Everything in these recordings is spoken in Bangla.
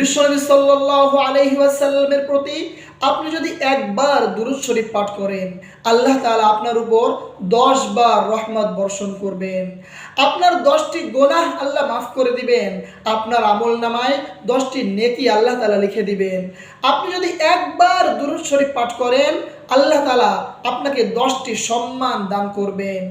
বিশ্বনবী সাল্লাহ আলাইহি ওয়াসাল্লামের প্রতি আপনি যদি একবার দুরুদ শরীফ পাঠ করেন, আল্লাহ তালা আপনার উপর দশ বার রহমত বর্ষণ করবেন। আপনার দশটি গোনাহ আল্লাহ মাফ করে দিবেন। আপনার আমল নামায় দশটি নেকি আল্লাহ তালা লিখে দিবেন। আপনি যদি একবার দুরুদ শরীফ পাঠ করেন আল্লাহ তালা আপনাকে দশটি সম্মান দান করবেন।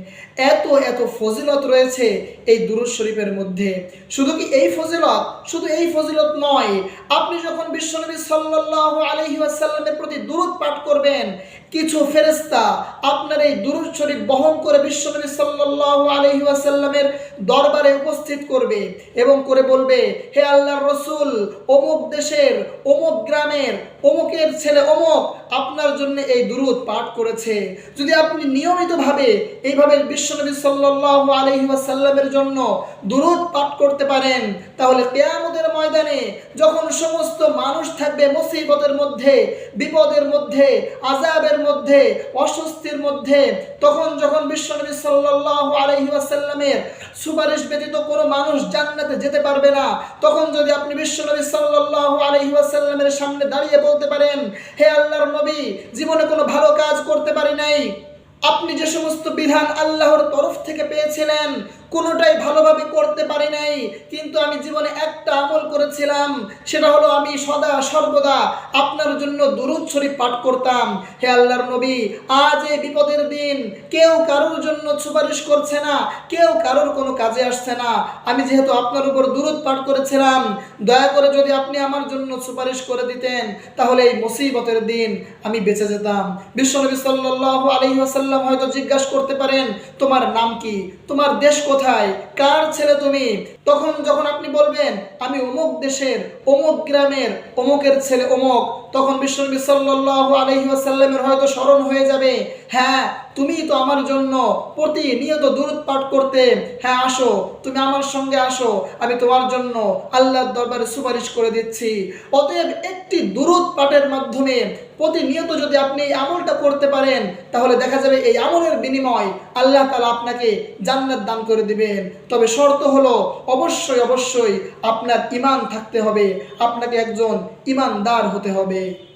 এত এত ফজিলত রয়েছে এই দুরুদ শরীফের মধ্যে। শুধু কি এই ফজিলত? শুধু এই ফজিলত নয়, আপনি যখন বিশ্বনবী সাল্লাহ আলহিউসাল্লামের প্রতি দুরুদ পাঠ করবেন কিছু ফেরেশতা আপনার এই দুরুদ শরীফ বহন করে বিশ্বনবী সাল্লাল্লাহু আলাইহি ওয়াসাল্লামের দরবারে উপস্থিত করবে এবং করে বলবে, হে আল্লাহর রসুল, অমুক দেশের, অমুক গ্রামের, অমুকের ছেলে অমুক আপনার জন্য এই দুরুদ পাঠ করেছে। যদি আপনি নিয়মিতভাবে এইভাবে বিশ্বনবী সাল্লাল্লাহু আলাইহি ওয়াসাল্লামের জন্য দুরুদ পাঠ করতে পারেন, তাহলে কিয়ামতের ময়দানে যখন সমস্ত মানুষ থাকবে মুসিবতের মধ্যে, বিপদের মধ্যে আজাবের মধ্যে, অস্বস্তির মধ্যে, তখন যখন বিশ্বনবী আলাইহি ওয়াসাল্লামের সুপারিশ ব্যতীত কোনো মানুষ জান্নাতে যেতে পারবে না, তখন যদি আপনি বিশ্বনবী আলাইহি ওয়াসাল্লামের সামনে দাঁড়িয়ে বলতে পারেন, হে আল্লাহর নবী, জীবনে কোনো ভালো কাজ করতে পারি নাই। আপনি যে সমস্ত বিধান আল্লাহর তরফ থেকে পেয়েছিলেন, কোনোটাই ভালোভাবে করতে পারি নাই। কিন্তু আমি জীবনে একটা আমল করেছিলাম, সেটা হলো আমি সদা সর্বদা আপনার জন্য দুরুদ শরীফ পাঠ করতাম। হে আল্লাহর নবী, আজ এই বিপদের দিন কেউ কারোর জন্য সুপারিশ করছে না, কেউ কারোর কোনো কাজে আসছে না। আমি যেহেতু আপনার উপর দুরুদ পাঠ করেছিলাম, দয়া করে যদি আপনি আমার জন্য সুপারিশ করে দিতেন, তাহলে এই মুসিবতের দিন আমি বেঁচে যেতাম। বিশ্বনবী সাল্লাল্লাহু আলাইহি ওয়াসাল্লাম হয়তো জিজ্ঞাসা করতে পারেন, তোমার নাম কি? তোমার দেশ কোথায়? কার ছেলে তুমি? তখন যখন আপনি বলবেন, আমি অমুক দেশের, অমুক গ্রামের, অমুকের ছেলে অমুক, তখন বিশ্বনবী সাল্লাল্লাহু আলাইহি ওয়াসাল্লামের হয়তো স্মরণ হয়ে যাবে হ্যাঁ তুমি তো আমার জন্য প্রতিনিয়ত দূরত পাঠ করতে হ্যাঁ আসো, তুমি আমার সঙ্গে আসো, আমি তোমার জন্য আল্লাহর দরবারে সুপারিশ করে দিচ্ছি। অতএব একটি দূরত পাঠের মাধ্যমে প্রতিনিয়ত যদি আপনি এই আমলটা করতে পারেন, তাহলে দেখা যাবে এই আমলের বিনিময় আল্লাহ তালা আপনাকে জান্নাত দান করে দিবেন। তবে শর্ত হলো, অবশ্যই অবশ্যই আপনার ইমান থাকতে হবে। আপনাকে একজন ইমানদার হতে হবে।